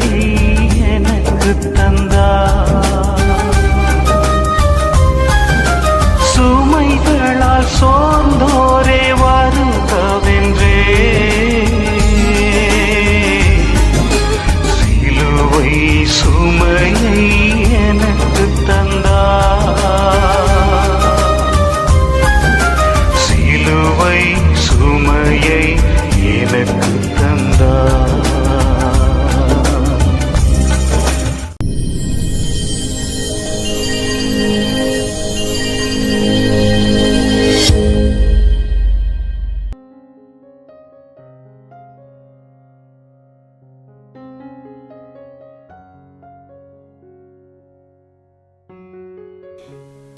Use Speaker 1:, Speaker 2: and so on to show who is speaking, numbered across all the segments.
Speaker 1: கையில்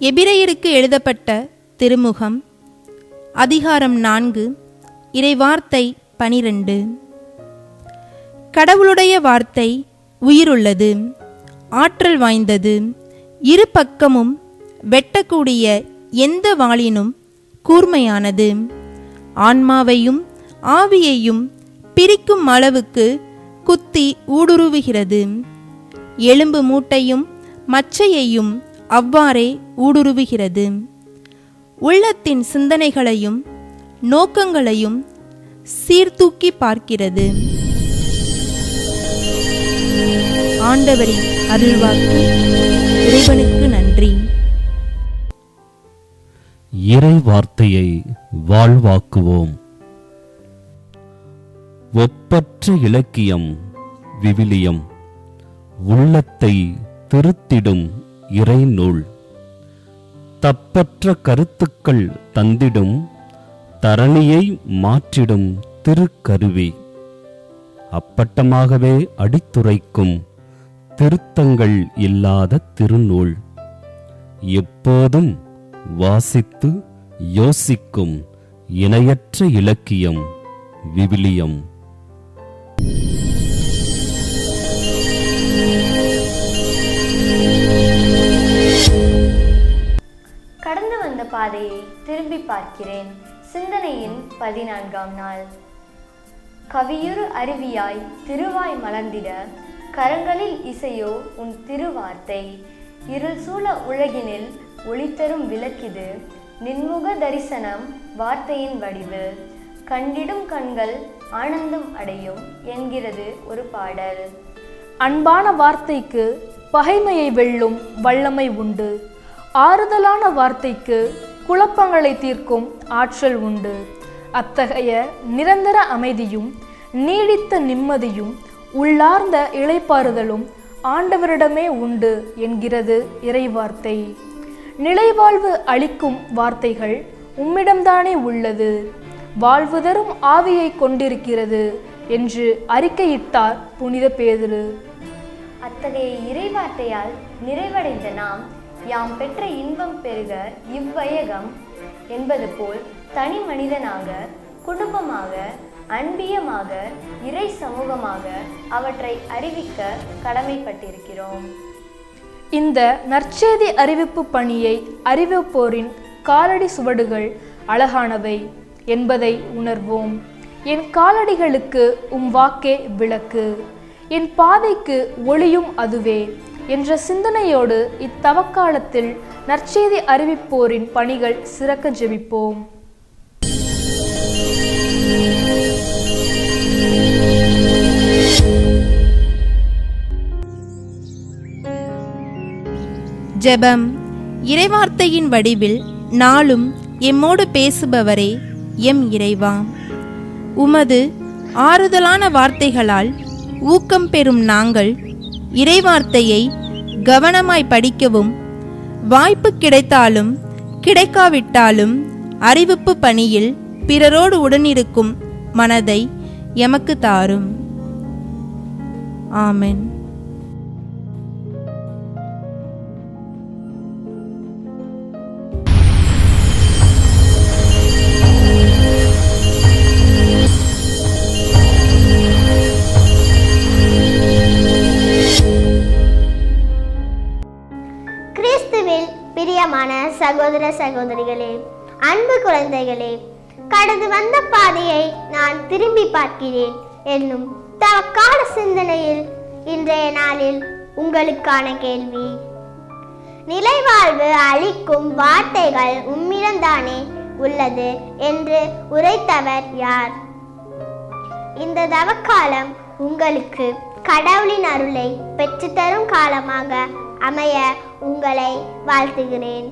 Speaker 1: எபிரேயருக்கு எழுதப்பட்ட திருமுகம் அதிகாரம் நான்கு இறைவார்த்தை பனிரெண்டு. கடவுளுடைய வார்த்தை உயிருள்ளது ஆற்றல் வாய்ந்தது இரு பக்கமும் வெட்டக்கூடிய எந்த வாளினும் கூர்மையானது. ஆன்மாவையும் ஆவியையும் பிரிக்கும் அளவுக்கு குத்தி ஊடுருவுகிறது. எலும்பு மூட்டையும் மச்சையையும் அவ்வாறே ஊடுருவுகிறது. உள்ளத்தின் சிந்தனைகளையும் நோக்கங்களையும் சீர்தூக்கி பார்க்கிறது. ஆண்டவரின் அருள்வாக்கு இறைவனுக்கு நன்றி.
Speaker 2: இறை வார்த்தையை வாழ்வாக்குவோம். ஒப்பற்ற இலக்கியம் விவிலியம். உள்ளத்தை திருத்திடும் இறைநூல். தப்பற்ற கருத்துக்கள் தந்திடும் தரணியை மாற்றிடும் திருக்கருவி. அப்பட்டமாகவே அடித்துரைக்கும் திருத்தங்கள் இல்லாத திருநூல். எப்போதும் வாசித்து யோசிக்கும் இணையற்ற இலக்கியம் விவிலியம்.
Speaker 3: பாதையை திரும்பி பார்க்கிறேன். சிந்தனையின் பதினான்காம் நாள். கவியுறு அருவியாய் திருவாய் மலர்ந்திட கரங்களில் இசையோ உன் திருவார்த்தை. இருள் சூழ உலகினில் ஒளித்தரும் விளக்கிது நின்முக தரிசனம் வார்த்தையின் வடிவு. கண்டிடும் கண்கள் ஆனந்தம் அடையும் என்கிறது ஒரு பாடல்.
Speaker 4: அன்பான வார்த்தைக்கு பகைமையை வெல்லும் வல்லமை உண்டு. ஆறுதலான வார்த்தைக்கு குழப்பங்களை தீர்க்கும் ஆற்றல் உண்டு. அத்தகைய நிரந்தர அமைதியும் நீடித்த நிம்மதியும் உள்ளார்ந்த இளைப்பாறுதலும் ஆண்டவரிடமே உண்டு என்கிறது இறைவார்த்தை. நிலைவாழ்வு அளிக்கும் வார்த்தைகள் உம்மிடம்தானே உள்ளது. வாழ்வு தரும் ஆவியை கொண்டிருக்கிறது என்று அறிக்கையிட்டார் புனித பேதுரு.
Speaker 3: அத்தகைய இறைவார்த்தையால் நிறைவடைந்த நாம் யாம் பெற்ற இன்பம் பெருக இவ்வையகம் என்பது போல் தனி மனிதனாக குடும்பமாக அன்பியமாக இறை சமூகமாக அவற்றை அறிவிக்க கடமைப்பட்டிருக்கிறோம்.
Speaker 4: இந்த நற்செய்தி அறிவிப்பு பணியை அறிவிப்போரின் காலடி சுவடுகள் அழகானவை என்பதை உணர்வோம். என் காலடிகளுக்கு உம் வாக்கே விளக்கு. என் பாதைக்கு ஒளியும் அதுவே. என்ற சிந்தனையோடு இத்தவக்காலத்தில் நற்செய்தி அறிவிப்போரின் பணிகள் சிறக்க ஜெபிப்போம்.
Speaker 1: ஜெபம் இறைவார்த்தையின் வடிவில் நாளும் எம்மோடு பேசுபவரே எம் இறைவா. உமது ஆறுதலான வார்த்தைகளால் ஊக்கம் பெறும் நாங்கள் இறைவார்த்தையை கவனமாய் படிக்கவும் வாய்ப்பு கிடைத்தாலும் கிடைக்காவிட்டாலும் அறிவிப்பு பணியில் பிறரோடு உடனிருக்கும் மனதை எமக்கு தாரும். ஆமென்.
Speaker 5: இயேசுவில் பிரியமான சகோதர சகோதரிகளே அன்பு குழந்தைகளே கடந்து வந்த பாதையை நான் திரும்பி பார்க்கிறேன் என்னும் தவக்கால சிந்தனையில் இன்றைய நாளில் உங்களுக்கான கேள்வி. நிலைவாழ்வு அளிக்கும் வார்த்தைகள் உம்மிடம்தானே உள்ளது என்று உரைத்தவர் யார்? இந்த தவக்காலம் உங்களுக்கு கடவுளின் அருளை பெற்றுத்தரும் காலமாக அமைய உங்களை வாழ்த்துகிறேன்.